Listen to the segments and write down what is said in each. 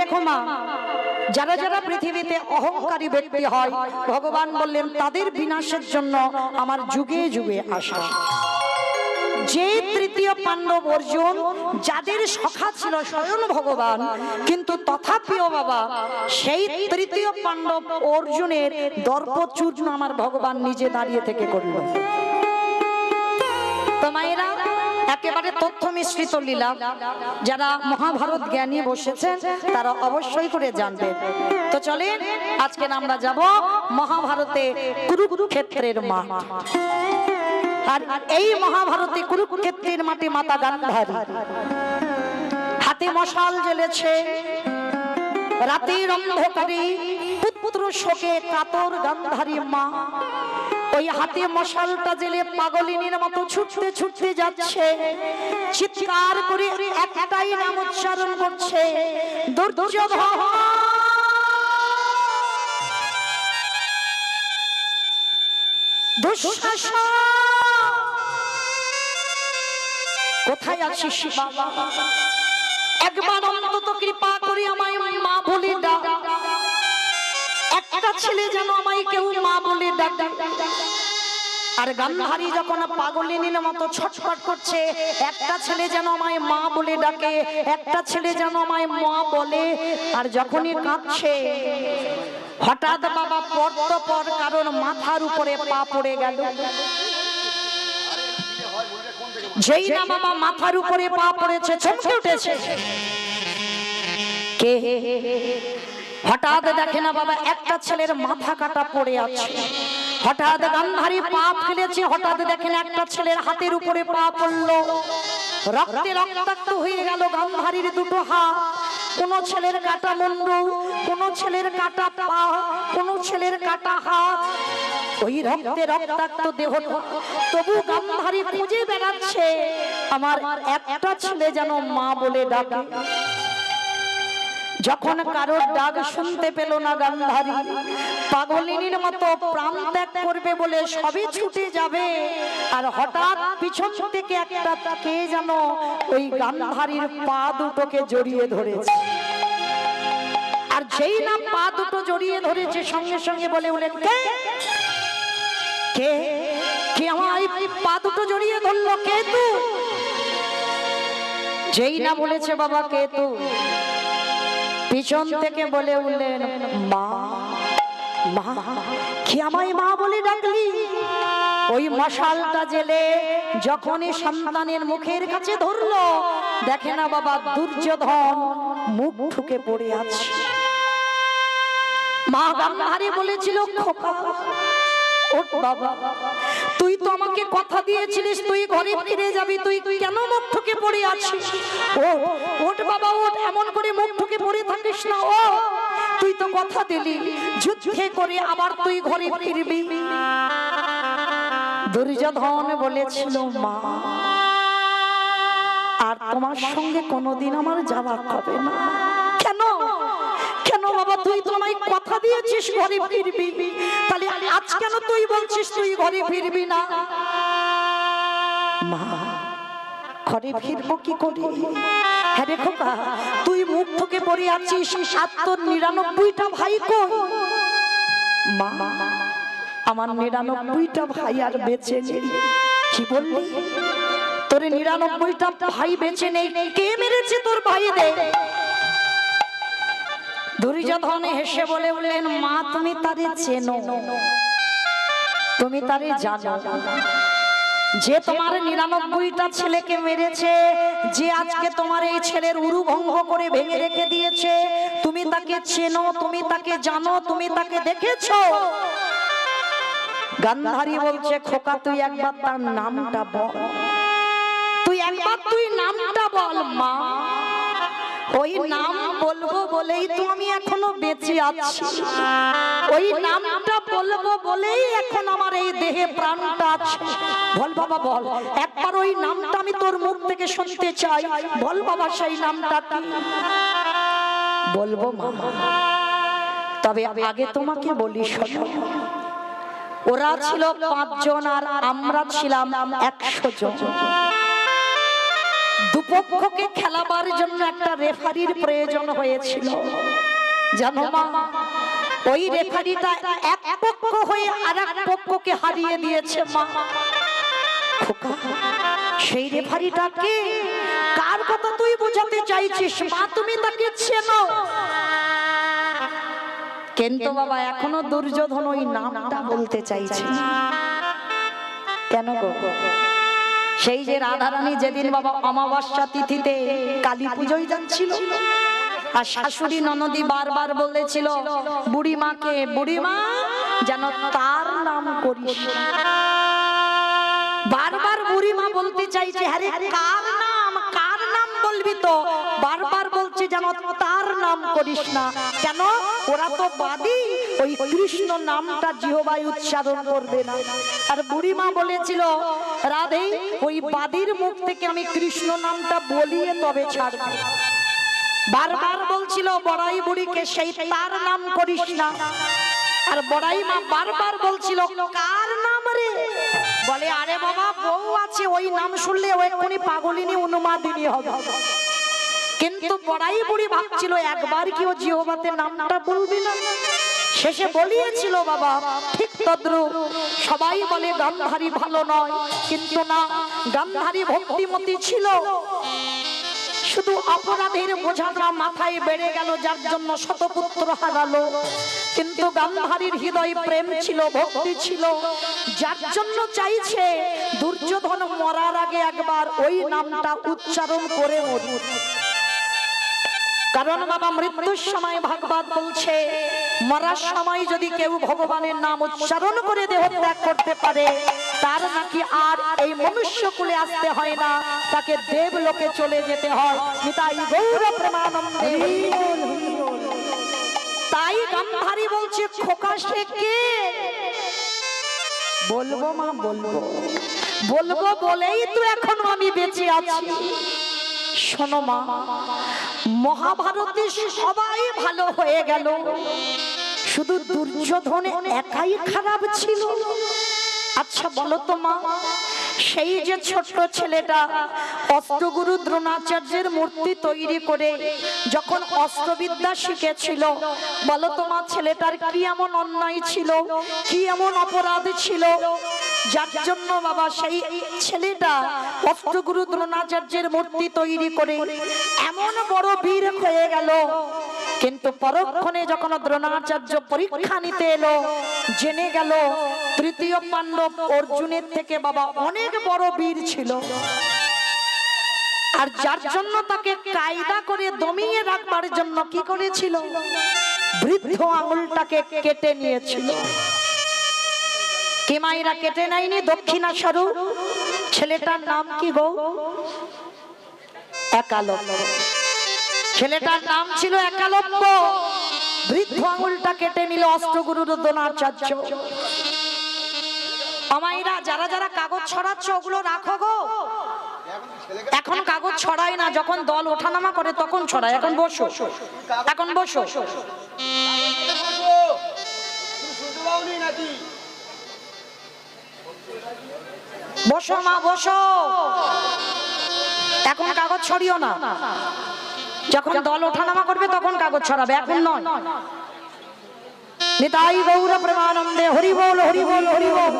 রেখো মা, যারা যারা পৃথিবীতে অহংকারী ব্যক্তি হয়, ভগবান বললেন, তাদের বিনাশের জন্য আমার যুগে যুগে আসা। যে তৃতীয় পাণ্ডব অর্জুন, যাদের সখা ছিল স্বয়ং ভগবান, কিন্তু তথাপিও বাবা, সেই তৃতীয় পাণ্ডব অর্জুনের দর্পচূর্ণ আমার ভগবান নিজে দাঁড়িয়ে থেকে করল। তো মায়েরা একেবারে তথ্য মিশ্রিত লীলা। যারা মহাভারত জ্ঞানী বসেছেন, তারা অবশ্যই করে জানবেন। তো চলেন, আজকে আমরা যাব মহাভারতে কুরুক্ষেত্রের মা আর এই মহাভারতে কুরুক্ষেত্রের মাঠে মাতা গান্ধারী। হাতে মশাল জ্বেলেছে। রাতের অন্ধকারে পুত্র শোকে কাতর গান্ধারী মা। ওই হাতে মশালটা জেলে পাগলিনীর মতো ছুটতে ছুটতে যাচ্ছে, চিৎকার করে একটাই নাম উচ্চারণ করছে কোথায় আছিস বাবা একবার অন্তত কৃপা করে আমায় একটা ছেলে যেন আমায় কেউ মা বলে ডাক। আর গান্ধারী যখন পাগলিনীর মতো ছটফট করছে, একটা ছেলে যেন আমায় মা বলে ডাকে, একটা ছেলে যেন আমায় মা বলে, আর যখনই কাঁদছে, হঠাৎ বাবা পড়ত পর কারণ মাথার উপরে পা পড়ে গেল। যেই না বাবা মাথার উপরে পা পড়েছে, চমকে উঠেছে। কে? হঠাৎ দেখে না বাবা, একটা ছেলের মাথা কাটা পড়ে আছে। হঠাৎ গান্ধারী পা ফেলেছে, হঠাৎ দেখেন একটা ছেলের হাতের উপরে পা পড়ল। রক্তে রক্তাক্ত হয়ে গেল গান্ধারীর দুটো হাত। কোন ছেলের কাটা মুন্ডু, কোন ছেলের কাটা পা, কোন ছেলের কাটা হাত। ওই রক্তে রক্তাক্ত দেহ তবু গান্ধারী খুঁজে বেড়াচ্ছে, আমার একটা ছেলে যেন মা বলে ডাকে। যখন কারোর ডাক শুনতে পেল না গান্ধারী, পাগলিনীর মতো প্রাণ ত্যাগ করবে বলে সবই ছুটে যাবে। আর হঠাৎ পিছন থেকে একটা কে যেন ওই গান্ধারীর পা দুটোকে জড়িয়ে ধরেছে। আর যেই না পা দুটো জড়িয়ে ধরেছে, সঙ্গে সঙ্গে বলে উঠলেন কে? কে? কে আমার পা দুটো জড়িয়ে ধরলো? কে তুই যেই না বলেছে, বাবা, কে তুই পিছন থেকে বলে উঠলেন, মা মা, কি আমায় মা বলে ডাকলি? ওই মশালটা জেলে যখনই সন্তানের মুখের কাছে ধরল, দেখে না বাবা দুর্যোধন মুখ ঠুকে পড়ে আছে। মা গান্ধারী বলেছিল, খোকা ওঠ বাবা, তুই তো আমাকে কথা দিয়েছিলিস, তুই ঘরে ফিরে যাবি, তুই কেন মুখ ঠুকে পড়ে আছিস? ও ওঠ বাবা, ওঠ, এমন করে মুখ ঠুকে পড়ে থাকিস না, ও। তুই তো কথা দিলি, যুদ্ধে করে আবার তুই ঘরে ফিরবি। দুর্যোধন বলেছিল, মা, আর তোমার সঙ্গে কোনোদিন আমার যাওয়া হবে না। কেন? তুই তো আমায় কথা দিয়েছিস ঘরে ফিরবি। তাহলে আজ কেন তুই বলছিস তুই ঘরে ফিরবি না? মা, ঘরে ফিরবো কি করি? হ্যাঁ রে খোকা, তুই মুখ থেকে পড়ে আছিস তোর নিরানব্বইটা ভাই কই? মা, আমার নিরানব্বইটা ভাই আর বেঁচে নেই। কি বললি? তোর নিরানব্বইটা ভাই বেঁচে নেই। কে মেরেছে তোর ভাইদের দুর্যোধন হেসে বলে বললেন মা, তুমি তারে চেনো। তুমি তারে জানো। যে তোমার নিরানব্বইটা ছেলেকে মেরেছে, যে আজকে তোমার এই ছেলের উরু ভঙ্গ করে ভেঙে রেখে দিয়েছে, তুমি তাকে চেনো, তুমি তাকে জানো, তুমি তাকে দেখেছ? গান্ধারী বলছে, খোকা, তুই একবার তার নামটা বল। একবার তুই নামটা বল, মা। ওই নাম বলব বলেই তো আমি এখনও বেঁচে আছি। ওই নামটা বলব বলেই এখন আমার এই দেহে প্রাণটা আছে। বল বাবা, বল। একবার ওই নামটা আমি তোর মুখ থেকে শুনতে চাই। বল বাবা, সেই নামটা কি? বলব, মা। তবে আগে তোমাকে বলি, শোনো। ওরা ছিল পাঁচজন আর আমরা ছিলাম একশো জন। দুপক্ষকে খেলাবার জন্য একটা রেফারির প্রয়োজন হয়েছিল। জানো মা, ওই রেফারিটা এক পক্ষ হয়ে আর এক পক্ষকে হারিয়ে দিয়েছে মা। সেই রেফারিটাকে কার কথা তুই বোঝাতে চাইছিস মা? তুমি তাকে চেনো। কিন্তু বাবা, এখনও দুর্যোধন ওই নামটা বলতে চাইছে। কেন গো? সেই যে রাধারানী যেদিন বাবা অমাবস্যা তিথিতে কালী পুজোয় যাচ্ছিল, আর শাশুড়ি ননদি বারবার বলেছিল, বুড়িমাকে, বুড়িমা, যেন তার নাম করিস। বারবার বুড়িমা বলতে চাইছে হ্যাঁ কার নাম বলবি তো বারবার বলছে যেন তার নাম করিস না। কেন? ওরা তো বাদী। ওই কৃষ্ণ নামটা জিহবাই উচ্চারণ করবে না। আর বুড়িমা বলেছিল, রাধে, ওই বাদীর মুখ থেকে আমি কৃষ্ণ নামটা বলিয়ে তবে ছাড়বো। বারবার বলছিল, বড়াই বুড়িকে সেই তার নাম করিস না। আর বড়াই মা বারবার বলছিল, কার বলে, আরে বাবা, বউ আছে, ওই নাম শুনলে ও এক্ষুনি পাগলিনী অনুমাদিনী হবে। কিন্তু বড়াই বুড়ি ভাবছিল, একবার কি ও জিহবাতে নামটা বলবি না? শেষে বলিয়েছিল, বাবা, ঠিক তদ্রুপ। সবাই বলে, গান্ধারী ভালো নয়। কিন্তু না, গান্ধারী ভক্তিমতি ছিল। শুধু অপরাধের বোঝাটা মাথায় বেড়ে গেল, যার জন্য শতপুত্র হারালো। কিন্তু গান্ধারীর হৃদয় প্রেম ছিল, ভক্তি ছিল। যার জন্য চাইছে, দুর্যোধন মরার আগে একবার ওই নামটা উচ্চারণ করে মরুক কারণ বাবা মৃত্যুর সময় ভাগবত বলছে, মরার সময় যদি কেউ ভগবানের নাম উচ্চারণ করে দেহ ত্যাগ করতে পারে, তার নাকি আর এই মনুষ্য কুলে আসতে হয় না, তাকে দেব লোকে চলে যেতে হয়। নিতাই গৌর সে কে? বলব মা বলব। বলব বলেই তো এখনও আমি বেঁচে আছি। শোনো মা মহাভারতে সবাই ভালো হয়ে গেল। শুধু দুর্যোধন একাই খারাপ ছিল। আচ্ছা বলো তো মা সেই যে ছোট্ট ছেলেটা অস্ত্রগুরু দ্রোণাচার্যের মূর্তি তৈরি করে যখন অস্ত্রবিদ্যা শিখেছিল, বলো তোমার ছেলেটার কি এমন অন্যায় ছিল, কি এমন অপরাধ ছিল? যার জন্য বাবা সেই ছেলেটা অস্ত্রগুরু দ্রোণাচার্যের মূর্তি তৈরি করে এমন বড় বীর হয়ে গেল কিন্তু পরক্ষণে যখন দ্রোণাচার্য পরীক্ষা নিতে এলো, জেনে গেল তৃতীয় পাণ্ডব অর্জুনের থেকে বাবা অনেক বড় বীর ছিল। আর যার জন্য তাকে কায়দা করে দমিয়ে রাখবার জন্য কি করেছিল? বৃদ্ধ আঙুলটাকে কেটে নিয়েছিল। কে মায়েরা কেটে নেয়নি দক্ষিণা স্বরূপ ছেলেটার নাম কি গো? একালব্য ছেলেটার নাম ছিল একালব্য। বৃদ্ধ আঙুলটা কেটে নিল অষ্টগুরুর দ্রোণাচার্য। আমাইরা যারা যারা কাগজ ছড়াচ্ছ, ওগুলো রাখো গো। এখন কাগজ ছড়ায় না, যখন দল ওঠানামা করে তখন ছড়ায়। এখন বসো। এখন বসো। বসো মা, বসো। এখন কাগজ ছড়িও না। যখন দল ওঠানামা করবে তখন কাগজ ছড়াবে, এখন নয়। নিতাই গৌর প্রেমানন্দে, হরি বল হরি বল হরি বল।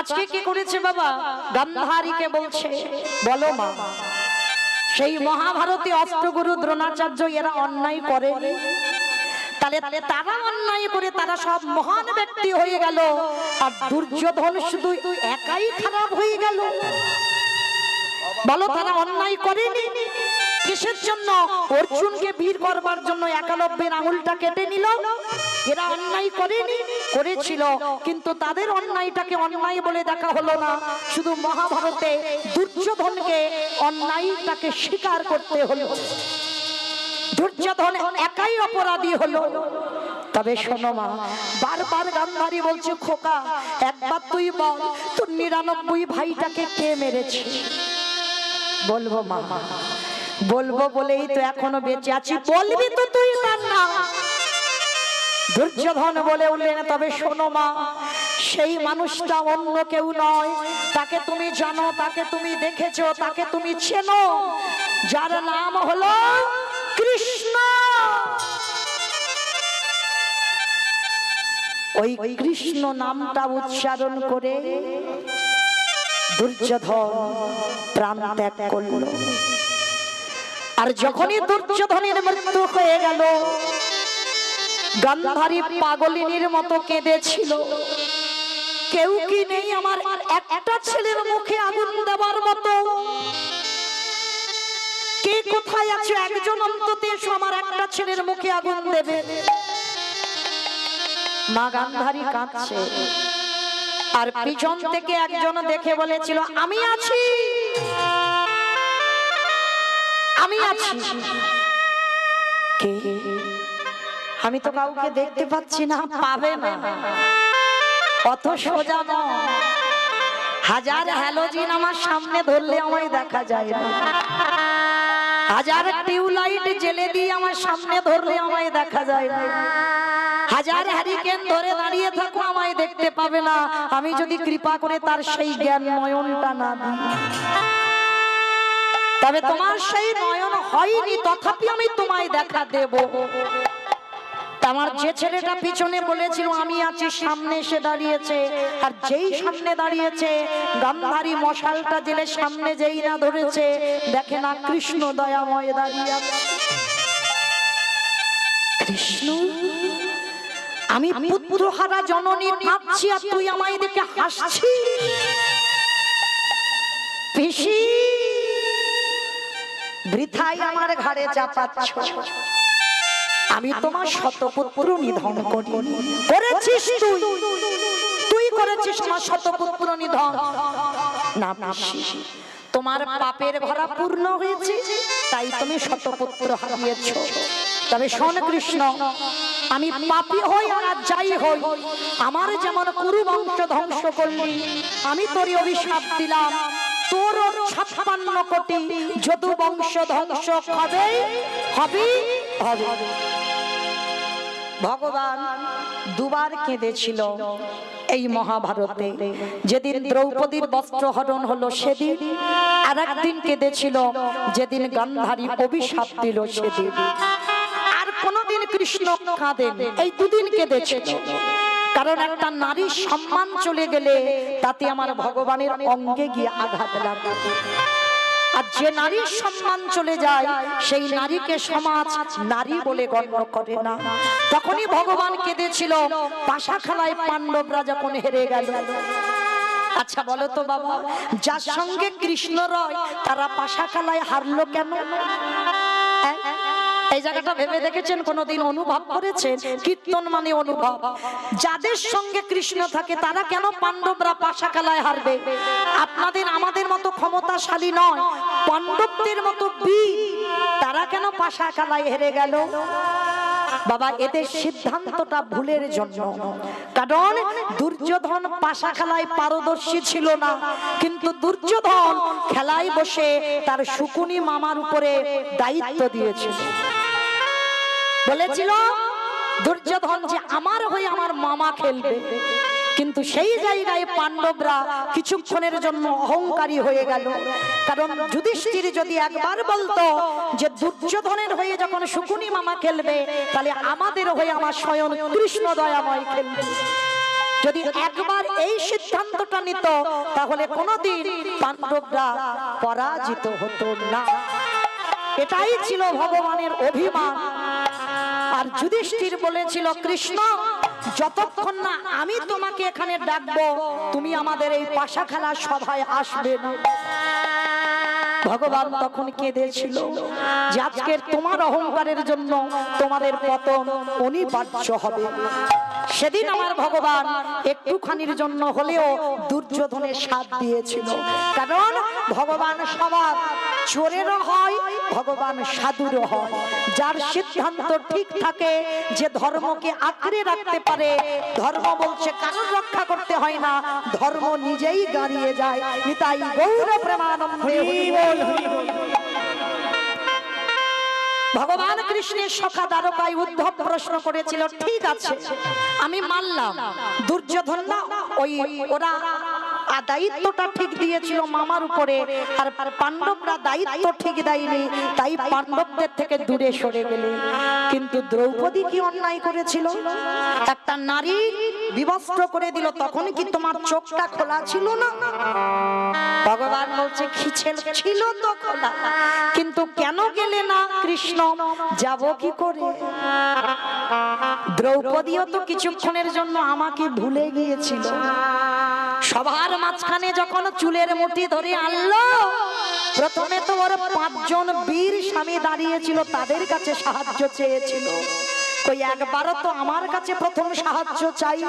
আজকে কি করেছে বাবা? গান্ধারীকে বলছে, বলো মা, সেই মহাভারতী অস্ত্রগুরু দ্রোণাচার্য এরা অন্যায় করে। তাহলে তাহলে তারা অন্যায় করে, তারা সব মহান ব্যক্তি হয়ে গেল, আর দুর্যোধন শুধু একাই খারাপ হয়ে গেল। বলো, তারা অন্যায় করেনি? কিসের জন্য? অর্জুনকে বীর করবার জন্য একালব্যের আঙুলটা কেটে নিল। এরা অন্যায় করেনি? করেছিল। কিন্তু তাদের অন্যায়টাকে অন্যায় বলে দেখা হলো না। শুধু মহাভারতে দুর্যোধনকে অন্যায়টাকে স্বীকার করতে হলো। দুর্যোধন একাই অপরাধী হলো। তবে শোনো মা, বারবার গান্ধারী বলছে, খোকা, একবার তুই বল, তোর নিরানব্বই ভাইটাকে কে মেরেছে? বলব মা। বলব বলেই তো এখনও বেঁচে আছি। বলবি তো তুই তার না দুর্যোধন বলে উঠলেন, তবে শোনো মা, সেই মানুষটা অন্য কেউ নয়। তাকে তুমি জানো, তাকে তুমি দেখেছ, তাকে তুমি চেনো। যার নাম হলো কৃষ্ণ। ওই কৃষ্ণ নামটা উচ্চারণ করে দুর্যোধন প্রাণ ত্যাগ করল। আর যখনই দুর্যোধনের মৃত্যু হয়ে গেল, গান্ধারী পাগলিনীর মতো কেঁদেছিল। কেউ কি নেই আমার একটা ছেলের মুখে আগুন দেবার মতো। কে কোথায় আছে? একজন অন্তত এসো, আমার একটা ছেলের মুখে আগুন দেবে। মা গান্ধারী কাঁদছে। আর পিছন থেকে একজন দেখে বলেছিল, আমি আছি। আমি আছি। কে? আমি তো কাউকে দেখতে পাচ্ছি না। পাবে না। অত সোজা হাজার হ্যালোজিন আমার সামনে ধরলে আমায় দেখা যায় না। হাজার টিউবলাইট জেলে দিয়ে আমার সামনে ধরলে আমায় দেখা যায় না। হাজার হ্যারিকেন ধরে দাঁড়িয়ে থাকো, আমায় দেখতে পাবে না। আমি যদি কৃপা করে তার সেই জ্ঞান নয়নটা না দিই। তবে তোমার সেই নয়ন হয়নি, তথাপি আমি তোমায় দেখা দেব। আমার যে ছেলেটা পিছনে বলেছিল, আমি আছি, সামনে এসে দাঁড়িয়েছে। আর যেই সামনে দাঁড়িয়েছে গান্ধারী মশালটা জেলে সামনে যেই না ধরেছে, দেখে না কৃষ্ণ দয়াময় দাঁড়িয়ে কৃষ্ণ? আমি পুত্রহারা জননী কাঁদছি আর তুই আমায় দেখে হাসছি পিসি বৃথাই আমার ঘাড়ে চাপাচ্ছ। আমি তোমার শতপুত্র নিধন করি। করেছিস তুই? তুই? করেছিস আমার শতপুত্র নিধন। না পিসি তোমার পাপের ভরা পূর্ণ হয়েছে। তাই তুমি শতপুত্র হারিয়েছ। তবে শোন কৃষ্ণ, আমি পাপী হই আর যাই হই, আমার যেমন কুরু বংশ ধ্বংস করলি, আমি তোরই অভিশাপ দিলাম। তোর ছাপ্পান্ন কোটি যদু বংশ ধ্বংস হবে হবে হবে। ভগবান দুবার কেঁদেছিল এই মহাভারতে। যেদিন দ্রৌপদীর বস্ত্র হরণ হলো সেদিন, আর একদিন কেঁদেছিল যেদিন গান্ধারী অভিশাপ দিল সেদিন। কৃষ্ণ কাঁদেন। এই দুদিন কেঁদেছিল। কারণ একটা নারীর সম্মান চলে গেলে তাতে আমার ভগবানের অঙ্গে গিয়ে আঘাত লাগে। আর যে নারীর সম্মান চলে যায়, সেই নারীকে সমাজ নারী বলে গণ্য করে না। তখনই ভগবান কেঁদেছিল। পাশা খেলায় পাণ্ডবরা যখন হেরে গেল। আচ্ছা বলো তো বাবা, যার সঙ্গে কৃষ্ণ রয়, তারা পাশা খেলায় হারলো কেন? এই জায়গাটা ভেবে দেখেছেন? কোনোদিন অনুভব করেছেন? কীর্তন মানে অনুভব। যাদের সঙ্গে কৃষ্ণ থাকে, তারা কেন পাণ্ডবরা পাশা খেলায় হারবে? আপনাদের, আমাদের মতো ক্ষমতাশালী নয়। পাণ্ডবদের মতো বীর, তারা কেন পাশা খেলায় হেরে গেল? বাবা, এদের সিদ্ধান্তটা ভুলের জন্য। কারণ দুর্যোধন পাশা খেলায় পারদর্শী ছিল না। কিন্তু দুর্যোধন খেলায় বসে তার শুকুনি মামার উপরে দায়িত্ব দিয়েছিল। বলেছিল, দুর্যোধন যে আমার হয়ে আমার মামা খেলবে। কিন্তু সেই জায়গায় পাণ্ডবরা কিছুক্ষণের জন্য অহংকারী হয়ে গেল। কারণ যুধিষ্ঠির যদি একবার বলতো যে দুর্যোধনের হয়ে যখন শুকুনি মামা খেলবে, তাহলে আমাদের হয়ে আমার স্বয়ং কৃষ্ণ দয়াময় খেলবে। যদি একবার এই সিদ্ধান্তটা নিত, তাহলে কোনোদিন পাণ্ডবরা পরাজিত হতো না। এটাই ছিল ভগবানের অভিমান। আর যুধিষ্ঠির বলেছিল, কৃষ্ণ, যতক্ষণ না আমি তোমাকে এখানে ডাকবো, তুমি আমাদের এই পাশা খেলা সভায় আসবে না। ভগবান তখন কেঁদেছিল যে আজকের তোমার অহংকারের জন্য তোমাদের পতন অনিবার্য হবে। সেদিন আমার ভগবান একটুখানির জন্য হলেও দুর্যোধনের সাথ দিয়েছিল। কারণ ভগবান সবার চোরেরও হয়, ভগবান সাধুরও হয়। যার সিদ্ধান্ত ঠিক থাকে যে ধর্মকে আঁকড়ে রাখতে পারে, ধর্ম বলছে কারোর রক্ষা করতে হয় না, ধর্ম নিজেই দাঁড়িয়ে যায়। নিতাই গৌর প্রেমানন্দ ভগবান কৃষ্ণের সখা দ্বারকায় উদ্ধব প্রশ্ন করেছিল, ঠিক আছে, আমি মানলাম। দুর্যোধন ওই ওরা আর দায়িত্বটা ঠিক দিয়েছিল মামার উপরে। আর পাণ্ডবরা দায়িত্ব ঠিক দেয়নি, তাই পাণ্ডবদের থেকে দূরে সরে গেলে। কিন্তু দ্রৌপদী কি অন্যায় করেছিল? একটা নারী বিবস্ত্র করে দিল, তখন কি তোমার চোখটা খোলা ছিল না? ভগবান বলছে খিছিল ছিল তো খোলা। কিন্তু কেন গেলে না কৃষ্ণ? যাব কি করে? দ্রৌপদীও তো কিছুক্ষণের জন্য আমাকে ভুলে গিয়েছিল। সবার মাঝখানে যখন চুলের মুঠি ধরে আনলো, প্রথমে তো ওর পাঁচজন বীর স্বামী দাঁড়িয়েছিল, তাদের কাছে সাহায্য চেয়েছিল। তো একবারও তো আমার কাছে প্রথম সাহায্য চাই।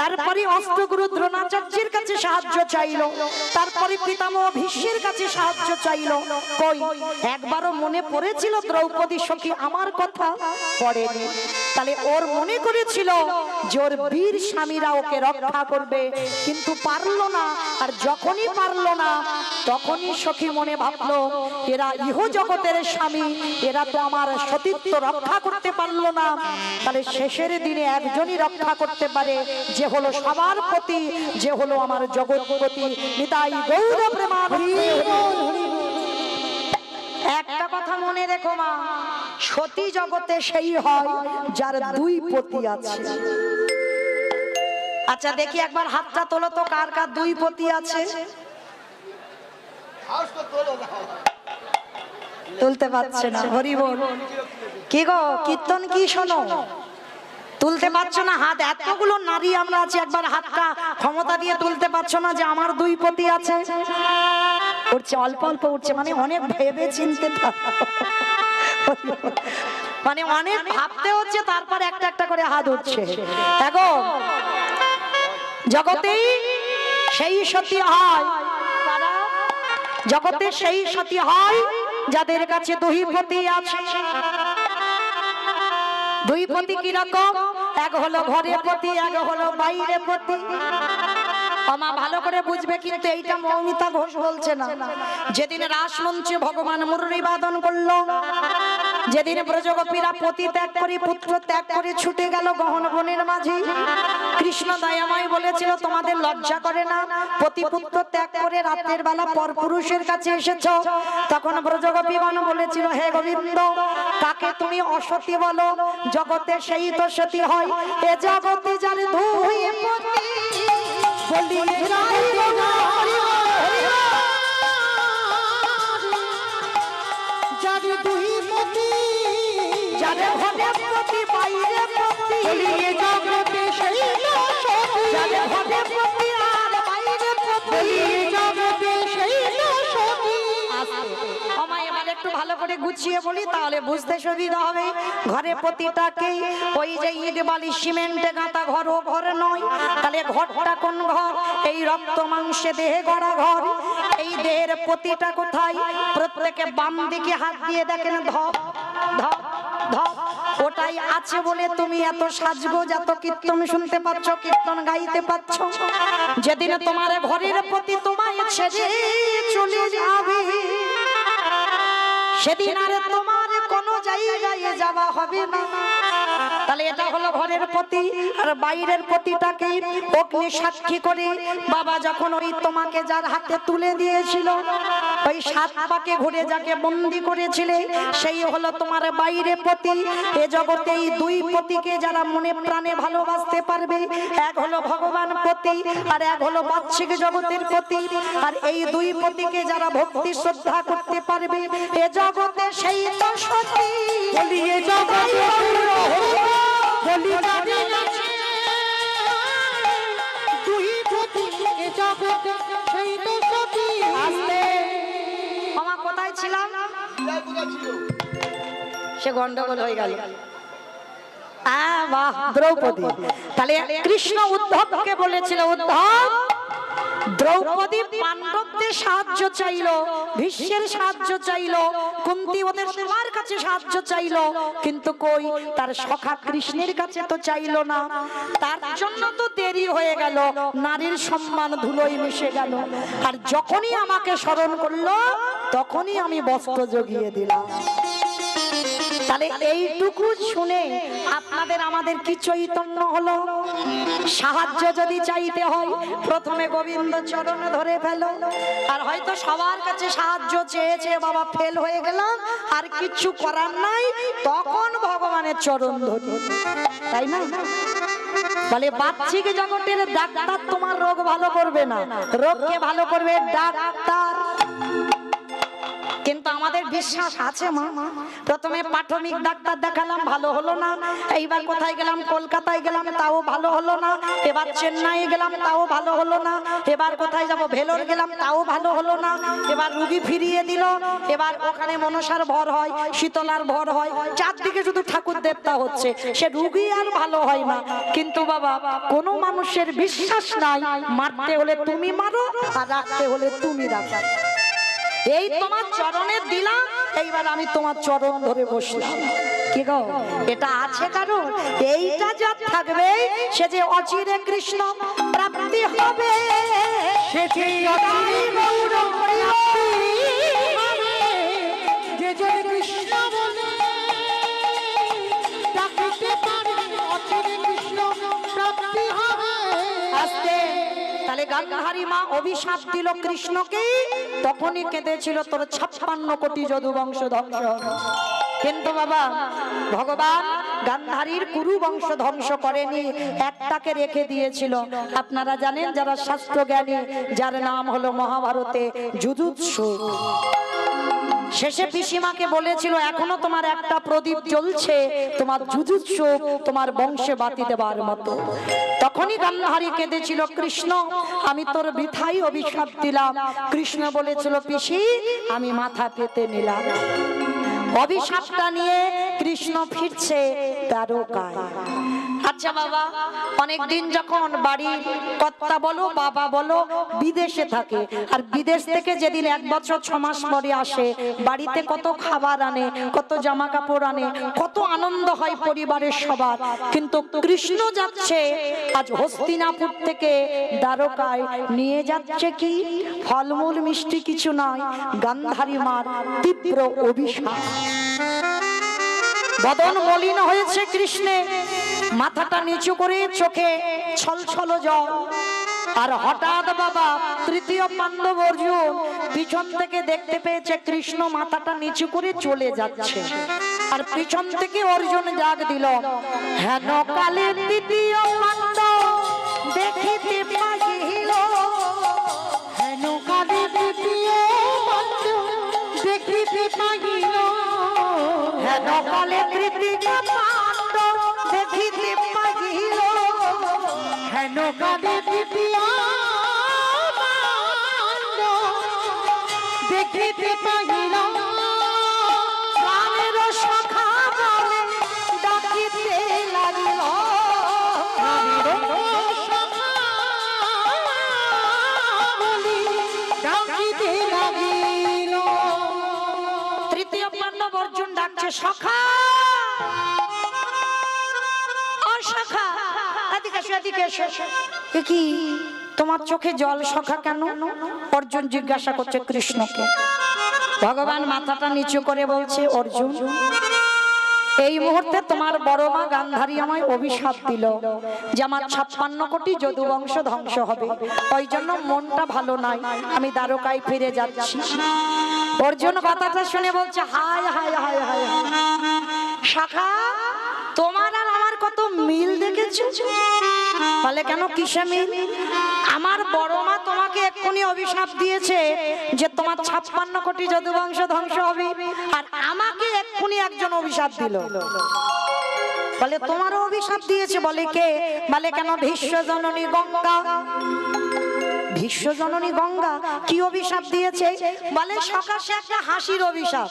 তারপরে অস্ত্রগুরু দ্রোণাচার্যের কাছে সাহায্য চাইলো। তারপরে পিতামহ ভীষ্মের কাছে সাহায্য চাইলো। কই একবারও মনে পড়েছিল দ্রৌপদী সখী আমার কথা? পড়েনি। তাহলে ওর মনে করেছিল যে ওর বীর স্বামীরা ওকে রক্ষা করবে। কিন্তু পারল না। আর যখনই পারল না তখনই সখী মনে ভাবলো এরা ইহ জগতের স্বামী। এরা তো আমার সতীত্ব রক্ষা করতে পারল না। তাহলে শেষের দিনে একজনই রক্ষা করতে পারে যে হলো সবার প্রতি, যে হলো আমার জগৎপতি নিতাই গৌর প্রেমানন্দে। একটা কথা মনে রেখো মা, সতী জগতে সেই হয় যার দুই পতি আছে। আচ্ছা দেখি একবার হাতটা তোলো তো, কার কার দুই পতি আছে? তুলতে পারছে না, হরিবল। কি গো, কীর্তন কি শোনো? তুলতে পারছ না হাত? এতগুলো নারী আমরা আছি, একবার হাতটা ক্ষমতা দিয়ে তুলতে পারছ না যে আমার দুই পতি আছে? উঠছে অল্প অল্প উঠছে মানে অনেক ভেবে চিনতে মানে অনেক ভাবতে হচ্ছে, তারপর একটা একটা করে হাত উঠছে দেখো জগতেই সেই সতী হয়, জগতে সেই সতী হয়, যাদের কাছে দুই পতি আছে। দুই পতি কি রকম? এক হলো ঘরে পতি, এক হলো বাইরে পতি। আমা ভালো করে বুঝবে কিন্তু এইটা মৌমিতা ঘোষ বলছে না। যেদিন রাসমঞ্চে ভগবান মুরলী বাদন করল যেদিন ব্রজগোপীরা পতি ত্যাগ করে, পুত্র ত্যাগ করে ছুটে গেল গহন বনের মাঝে। কৃষ্ণ দয়াময় বলেছিল, তোমাদের লজ্জা করে না? পতি পুত্র ত্যাগ করে রাতের বেলা পর পুরুষের কাছে এসেছ? তখন ব্রজগোপীগণ বলেছিল, হে গোবিন্দ, কাকে তুমি অসতী বলো? জগতে সেই তো সতী হয়। এ জগতে যার ধুয়ে পতি বলি করে গুছিয়ে বলি, তাহলে বুঝতে সুবিধা হবে। ঘরে প্রতিটাকে ওই যে ইট, বালি, সিমেন্টে, গাঁথা ঘর, ও ঘর নয়। তাহলে ঘরটা কোন ঘর? এই রক্ত, মাংসে দেহে গড়া ঘর। এই দেহের প্রতিটা কোথায়? প্রত্যেকে বাম দিকে হাত দিয়ে দেখেন ধপ ধপ। ওটাই আছে বলে তুমি এত সাজগোজ, এত কীর্তন শুনতে পাচ্ছ, কীর্তন গাইতে পাচ্ছ। যেদিন তোমার ঘরের প্রতি তোমায় ছেড়ে চলে যাবে। সেদিন আর তোমার কোনো জায়গায় যাওয়া হবে না। তাহলে এটা হলো ঘরের প্রতি, আর বাইরের প্রতিটাকে অগ্নি সাক্ষী করে বাবা যখন ওই তোমাকে যার হাতে তুলে দিয়েছিল ওই সাত পাকে ঘুরে যাকে বন্দি করেছিলে, সেই হলো তোমার বাইরে প্রতি এ জগতে এই দুই পতিকে যারা মনে প্রাণে ভালোবাসতে পারবে, এক হলো ভগবান প্রতি আর এক হলো বাচ্চিক জগতের প্রতি আর এই দুই পতিকে যারা ভক্তি, শ্রদ্ধা করতে পারবে, এ জগতে সেই তো সতী বলিয়ে জগতে বলি আমার ছিলাম সে গন্ডগোল হয়ে গেল। তাহলে কৃষ্ণ উদ্ধবকে বলেছিল, উদ্ধব, দ্রৌপদী পাণ্ডবদের সাহায্য চাইলো, ভীষ্মের সাহায্য চাইলো, কুন্তি ওদের সবার কাছে সাহায্য চাইলো, কিন্তু কই, তার সখা কৃষ্ণের কাছে তো চাইলো না। তার জন্য তো দেরি হয়ে গেল, নারীর সম্মান ধুলোয় মিশে গেল। আর যখনই আমাকে স্মরণ করল তখনই আমি বস্ত্র জগিয়ে দিলাম। তাহলে এইটুকু শুনে আপনাদের আমাদের কি চৈতন্য হলো? সাহায্য যদি চাইতে হয় প্রথমে গোবিন্দ চরণ ধরে ফেলো। আর হয়তো সবার কাছে সাহায্য চেয়ে চেয়ে বাবা ফেল হয়ে গেলাম আর কিচ্ছু করার নাই। তখন ভগবানের চরণ ধরি। তাই না? বলে বাহ্যিক জগতের ডাক্তার তোমার রোগ ভালো করবে না। রোগকে ভালো করবে ডাক্তার। কিন্তু আমাদের বিশ্বাস আছে, মা। প্রথমে প্রাথমিক ডাক্তার দেখালাম, ভালো হলো না। এইবার কোথায় গেলাম? কলকাতায় গেলাম, তাও ভালো হলো না। এবার চেন্নাই গেলাম, তাও ভালো হলো না। এবার কোথায় যাব? ভেলোর গেলাম, তাও ভালো হলো না। এবার রুগী ফিরিয়ে দিল। এবার ওখানে মনসার ভর হয়, শীতলার ভর হয়। চারদিকে শুধু ঠাকুর দেবতা হচ্ছে। সে রুগী আর ভালো হয় না। কিন্তু বাবা, কোনো মানুষের বিশ্বাস নাই। মারতে হলে তুমি মারো, আর রাখতে হলে তুমি রাখো। এই তোমার চরণে দিলাম এইবার আমি তোমার চরণ ধরে বসলাম। কি গো? এটা আছে কারণ এইটা যা থাকবে সে যে অচিরে কৃষ্ণ প্রাপ্তি হবে। সে যে অচিরে গান্ধারী মা অভিশাপ দিল কৃষ্ণকে। তখনই কেঁদেছিল তোর ছাপ্পান্ন কোটি যদু বংশ ধ্বংস কিন্তু বাবা, ভগবান গান্ধারীর কুরু বংশ ধ্বংস করেনি, একটাকে রেখে দিয়েছিল। আপনারা জানেন যারা শাস্ত্র জ্ঞানী যার নাম হলো মহাভারতে যুজুৎসু শেষে পিসিমাকে বলেছিল, এখনও তোমার একটা প্রদীপ জ্বলছে, তোমার যুজুৎসু তোমার বংশে বাতি দেবার মতো। তখনই গান্ধারী কেঁদেছিল, কৃষ্ণ, আমি তোর বৃথাই অভিশাপ দিলাম। কৃষ্ণ বলেছিল, পিসি, আমি মাথা পেতে নিলাম। অভিশাপটা নিয়ে কৃষ্ণ ফিরছে দ্বারকায়। আচ্ছা বাবা, অনেকদিন যখন বাড়ির কর্তা বলো, বাবা বলো, বিদেশে থাকে, আর বিদেশ থেকে যেদিন এক বছর ছ মাস পরে আসে, বাড়িতে কত খাবার আনে, কত জামা কাপড় আনে, কত আনন্দ হয় পরিবারের সবার। কিন্তু কৃষ্ণ যাচ্ছে, আজ হস্তিনাপুর থেকে দ্বারকায় নিয়ে যাচ্ছে কি? ফলমূল মিষ্টি কিছু নয়, গান্ধারী মার তীব্র অভিশাপ। বদন মলিন হয়েছে কৃষ্ণে। মাথাটা নিচু করে চোখে ছলছল জল। আর হঠাৎ বাবা, তৃতীয় পাণ্ডব অর্জুন পিছন থেকে দেখতে পেয়েছে কৃষ্ণ মাথাটা নিচু করে চলে যাচ্ছে। আর পিছন থেকে অর্জুন জাগ দিল, হেন কালে তৃতীয় পাণ্ডব দেখিতে কালে তৃতীয় পাণ্ডব দেখিতে পাইল হেন দ্বিতীয় পাত্র দেখিতে পাইল কি? তোমার চোখে জল সখা কেন? অর্জুন জিজ্ঞাসা করছে কৃষ্ণকে। ভগবান মাথাটা নিচু করে বলছে, অর্জুন, এই মুহূর্তে তোমার বড় মা গান্ধারী আমায় অভিশাপ দিল, যে আমার ছাপ্পান্ন কোটি যদু বংশ ধ্বংস হবে। ওই জন্য মনটা ভালো নাই, আমি দ্বারকায় ফিরে যাচ্ছি। অর্জুন কথাটা শুনে বলছে হায় হায় হায় হায় শাখা? তোমার আর আমার কত মিল দেখেছ? বলে কেন কিসে মিল? আমার বড় মা তোমাকে এক্ষুনি অভিশাপ দিয়েছে যে তোমার ছাপ্পান্ন কোটি যদুবংশ ধ্বংস হবে, আর আমাকে এক্ষুনি একজন অভিশাপ দিল। বলে তোমারও অভিশাপ দিয়েছে, বলে কে? বলে কেন ভীষ্ম জননী গঙ্গা? ভীষ্ম জননী গঙ্গা কি অভিশাপ দিয়েছে? বলে সকাশে একটা হাসির অভিশাপ।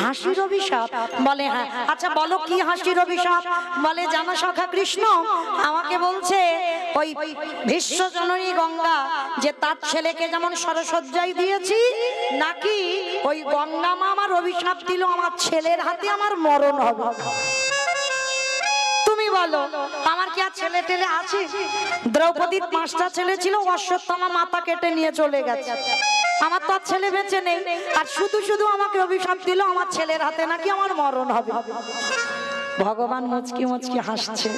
হাসির অভিশাপ? বলে হ্যাঁ। আচ্ছা বলো কি হাসির অভিশাপ? বলে, জানা সখা কৃষ্ণ, আমাকে বলছে, ওই ভীষ্ম জননী গঙ্গা যে তার ছেলেকে যেমন সরসজ্জায় দিয়েছি, নাকি ওই গঙ্গা মা আমার অভিশাপ দিল, আমার ছেলের হাতে আমার মরণ হবে। তুমি বলো কি ছেলে টেলে আছে? দ্রৌপদীর পাঁচটা ছেলে ছিল, অশ্বত্থামা মাথা কেটে নিয়ে চলে গেছে। আমার তো আর ছেলে বেঁচে নেই, আর শুধু শুধু আমাকে অভিশাপ দিল, আমার ছেলের হাতে নাকি আমার মরণ হবে। ভগবান মুচকি মুচকি হাসছে।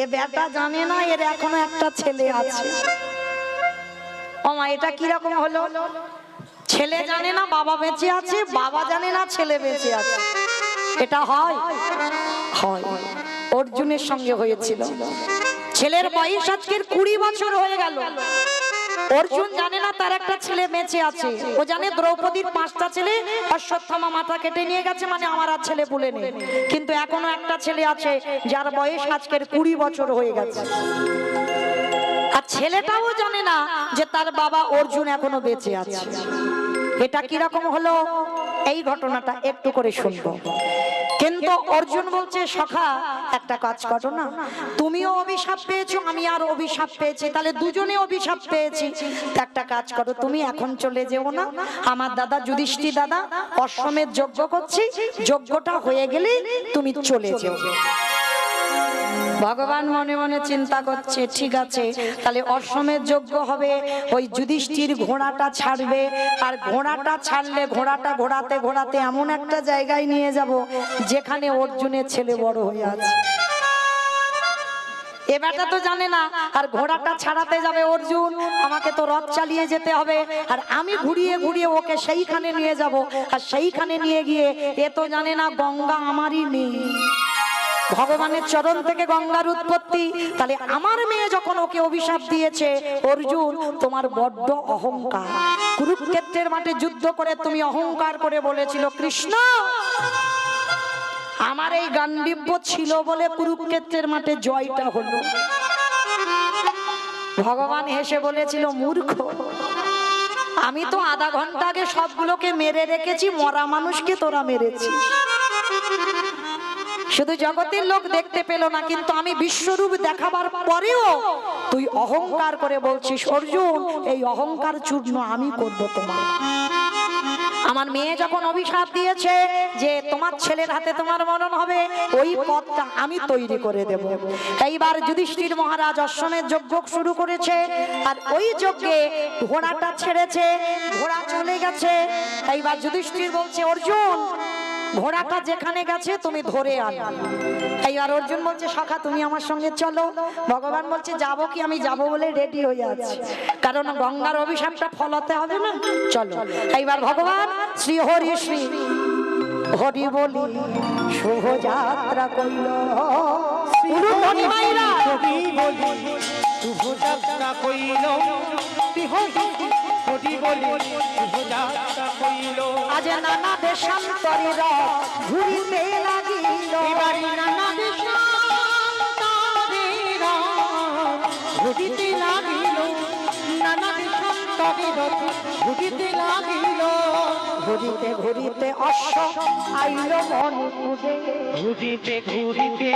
এ বেটা জানে না, এর এখনও একটা ছেলে আছে। ওমা, এটা কীরকম হলো? ছেলে জানে না, বাবা বেঁচে আছে, বাবা জানে না, ছেলে বেঁচে আছে। এটা হয়? হয়। অর্জুনের সঙ্গে হয়েছিল। ছেলের বয়স আজকের কুড়ি বছর হয়ে গেল। অর্জুন জানে না তার একটা ছেলে বেঁচে আছে। ও জানে দ্রৌপদীর পাঁচটা ছেলে অশ্বত্থামা মাথা কেটে নিয়ে গেছে মানে আমার আর ছেলে বলে নেই। কিন্তু এখনও একটা ছেলে আছে যার বয়স আজকের কুড়ি বছর হয়ে গেছে। আর ছেলেটাও জানে না যে তার বাবা অর্জুন এখনও বেঁচে আছে। এটা কীরকম হলো? এই ঘটনাটা একটু করে শুনব। কিন্তু অর্জুন বলছে, সখা, একটা কাজ করো না। তুমিও অভিশাপ পেয়েছ, আমি আর অভিশাপ পেয়েছি। তাহলে দুজনে অভিশাপ পেয়েছি। একটা কাজ করো, তুমি এখন চলে যেও না। আমার দাদা যুধিষ্ঠি দাদা, অশ্বমেধ যজ্ঞ করছি। যজ্ঞটা হয়ে গেলে তুমি চলে যেও। ভগবান মনে মনে চিন্তা করছে, ঠিক আছে, তাহলে অশ্বমের যোগ্য হবে, ওই যুধিষ্ঠির ঘোড়াটা ছাড়বে, আর ঘোড়াটা ছাড়লে ঘোড়াটা ঘোড়াতে ঘোড়াতে এমন একটা জায়গায় নিয়ে যাব, যেখানে অর্জুনের ছেলে বড় হয়ে আছে। এবারটা তো জানে না, আর ঘোড়াটা ছাড়াতে যাবে অর্জুন, আমাকে তো রথ চালিয়ে যেতে হবে, আর আমি ঘুরিয়ে ঘুরিয়ে ওকে সেইখানে নিয়ে যাব, আর সেইখানে নিয়ে গিয়ে, এ তো জানে না গঙ্গা আমারই নেই। ভগবানের চরণ থেকে গঙ্গার উৎপত্তি। তাহলে আমার মেয়ে যখন ওকে অভিশাপ দিয়েছে, অর্জুন, তোমার বড্ড অহংকার। কুরুক্ষেত্রের মাঠে যুদ্ধ করে তুমি অহংকার করে বলেছিল, কৃষ্ণ, আমার এই গান্ডিব্য ছিল বলে কুরুক্ষেত্রের মাঠে জয়টা হলো। ভগবান হেসে বলেছিল, মূর্খ, আমি তো আধা ঘণ্টা আগে সবগুলোকে মেরে রেখেছি, মরা মানুষকে তোরা মেরেছিস। শুধু জগতের লোক দেখতে পেল না, কিন্তু আমি বিশ্বরূপ দেখাবার পরেও তুই অহংকার করে বলছিস, অর্জুন, এই অহংকার চূর্ণ আমি করব তোমার আমার মেয়ে যখন অভিশাপ দিয়েছে যে তোমার ছেলের হাতে তোমার মরণ হবে, ওই পথটা আমি তৈরি করে দেব। এইবার যুধিষ্ঠির মহারাজ অশ্বমের যজ্ঞ শুরু করেছে, আর ওই যজ্ঞে ঘোড়াটা ছেড়েছে, ঘোড়া চলে গেছে। এইবার যুধিষ্ঠির বলছে, অর্জুন ঘোড়াটা যেখানে গেছে তুমি ধরে আনো। এইবার অর্জুন বলছে শাখা তুমি আমার সঙ্গে চলো। ভগবান বলছে যাব কি? আমি যাব বলে রেডি হয়ে আছি। কারণ গঙ্গার অভিশাপটা ফলাতে হবে না। চলো। এইবার ভগবান শ্রী হরি শ্রী হরি বলি শুভ যাত্রা কইল বলি। শুভযাত্রা কইল বলি কইল আজ নানা দেশান্তরের ঘুরিতে লাগিল। এবারে নানা দেশান্তরেরা ঘুরিতে লাগিল নানা দেশান্তরের ঘুরিতে লাগিল। ঘুরিতে ঘুরিতে অশ্ব আইল মন ঘুরিতে ঘুরিতে